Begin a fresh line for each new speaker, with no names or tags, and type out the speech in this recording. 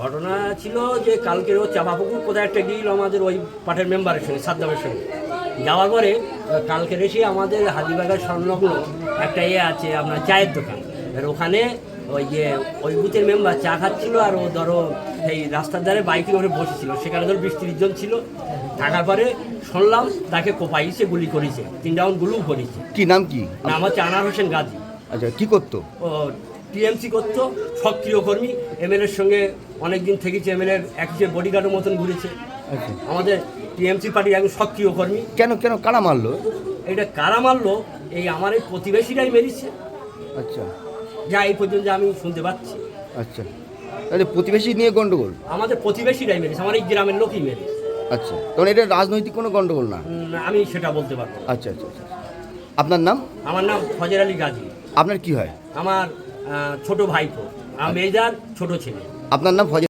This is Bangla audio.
ঘটনা ছিল যে কালকের ও চাপাপুকুর কোথায় একটা গিয়েছিল আমাদের ওই পাঠের মেম্বারের সঙ্গে সাদ্দামের সঙ্গে। যাওয়ার পরে কালকের এসে আমাদের হাজিবাগার সংলগ্ন একটা ইয়ে আছে আপনার চায়ের দোকান। এবার ওখানে ওই যে ওই বুথের মেম্বার চা খাচ্ছিল আর ও ধরো এই রাস্তার ধারে বাইকে করে বসেছিল। সেখানে ধরো বিশ তিরিশ জন ছিল। থাকার পরে শুনলাম তাকে কোপাইছে গুলি করেছে। তিন রাউন্ড গুলিও করেছে।
কি নাম কি?
নাম হচ্ছে আনার হোসেন গাজী।
আচ্ছা কি করতো?
ও টিএমসি করতো সক্রিয় কর্মী এমএলএর সঙ্গে অনেক দিন থেকেছে এমএলএর এক যে বডিগার্ডের মতন ঘুরেছে।
আচ্ছা।
আমাদের টিএমসি পার্টির একজন সক্রিয় কর্মী।
কেন কেন কারা মারলো?
এটা কারা মারলো এই আমার এই প্রতিবেশীরাই মেরেছে।
আচ্ছা।
যা এই পর্যন্ত আমি শুনতে পাচ্ছি।
আচ্ছা। তাহলে প্রতিবেশী নিয়ে গন্ডগোল?
আমাদের প্রতিবেশীরাই মেরেছে আমার এই গ্রামের লোকই মেরেছে।
আচ্ছা। তখন এটা রাজনৈতিক কোনো গন্ডগোল না?
আমি সেটা বলতে পারব
আচ্ছা আচ্ছা আচ্ছা। আমার নাম?
আমার নাম ফজর আলী গাজী।
আপনার কি হয়?
আমার ছোট ভাইপো। আমার মেজার ছোট ছেলে।
আপনার নাম ফজল